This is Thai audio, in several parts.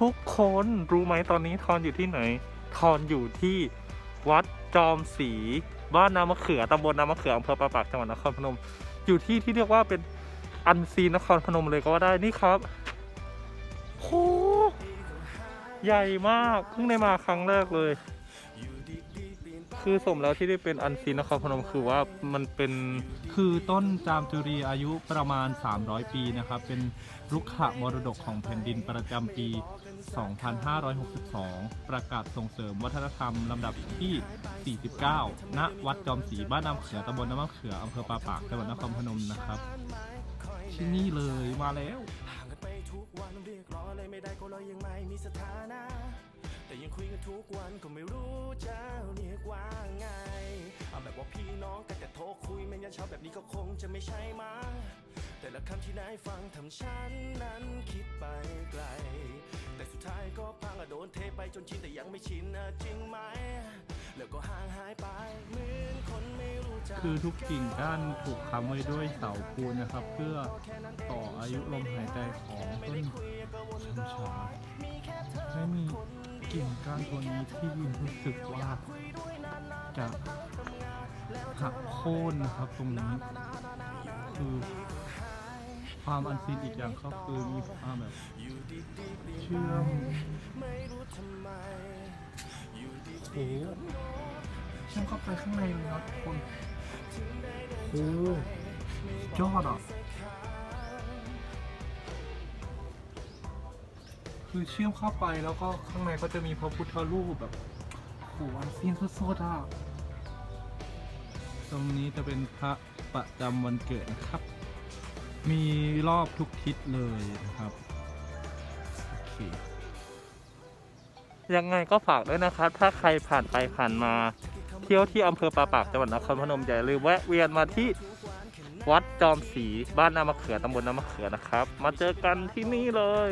ทุกคนรู้ไหมตอนนี้ทอนอยู่ที่ไหน ทอนอยู่ที่วัดจอมศรีบ้านนามะเขือตำบลนามะเขืออำเภอปราปากจังหวัดนครพนม อยู่ที่ที่เรียกว่าเป็นอันซีนนครพนมเลยก็ว่าได้นี่ครับโหใหญ่มากเพิ่งได้มาครั้งแรกเลย คือสมแล้วที่ได้เป็นอันซีนนครพนมคือว่ามันเป็นคือต้นจามจุรีอายุประมาณ 300 ปีนะครับ เป็นรุกขมรดกของแผ่นดินประจำปี 2562 ประกาศส่งเสริมวัฒนธรรมลำดับที่ 49 ณ วัดจอมศรีบ้านน้ำเขือตำบลน้ำมะเขืออำเภอปาปากจังหวัดนครพนมนะครับ ที่นี่เลยมาแล้วทุกวันเรียกร้องอะไรไม่ได้ก็เรายังไม่มีสถานะ แต่ยังคุยกันทุกวันก็ไม่รู้จะเรีย น้องกันแต่โทรคุยไม่ยันเช้าแบบนี้ก็คงจะไม่ใช่มาแต่ละคำที่นายฟังทำฉันนั้นคิดไปไกล แต่สุดท้ายก็พังอะโดนเทไปจนชินแต่ยังไม่ชินอะจริงไหม แล้วก็ห่างหายไปเหมือนคนไม่รู้จักคือทุกกิ่งก้านถูกค้ำไว้ด้วยเสาปูนนะครับ เพื่อต่ออายุลมหายใจของต้นชมชาและมีกิ่งก้านตัวนี้ที่รู้สึกว่าจะ หักโค่นนะครับตรงนี้คือความอันซีนอีกอย่างก็คือมีความแบบเชื่อมโอ้โหเชื่อมเข้าไปข้างในเลยนะทุกคนโอ้ยอดอะคือเชื่อมเข้าไปแล้วก็ข้างในก็จะมีพระพุทธรูปแบบโหอันซีนสุดๆอะ ตรงนี้จะเป็นพระประจำวันเกิดนะครับ มีรอบทุกทิศเลยนะครับโอเคยังไงก็ฝากด้วยนะครับ ถ้าใครผ่านไปผ่านมา เที่ยวที่อำเภอปราปากจังหวัดนครพนมอย่าลืมแวะเวียนมาที่วัดจอมศรีบ้านนามะเขือตำบลนามะเขือนะครับ มาเจอกันที่นี่เลย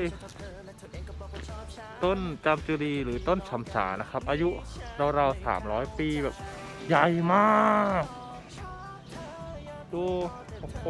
ต้นจามจุรีหรือต้นฉำฉานะครับ อายุราวๆสามร้อยปีแบบใหญ่มาก ดู โอ้โห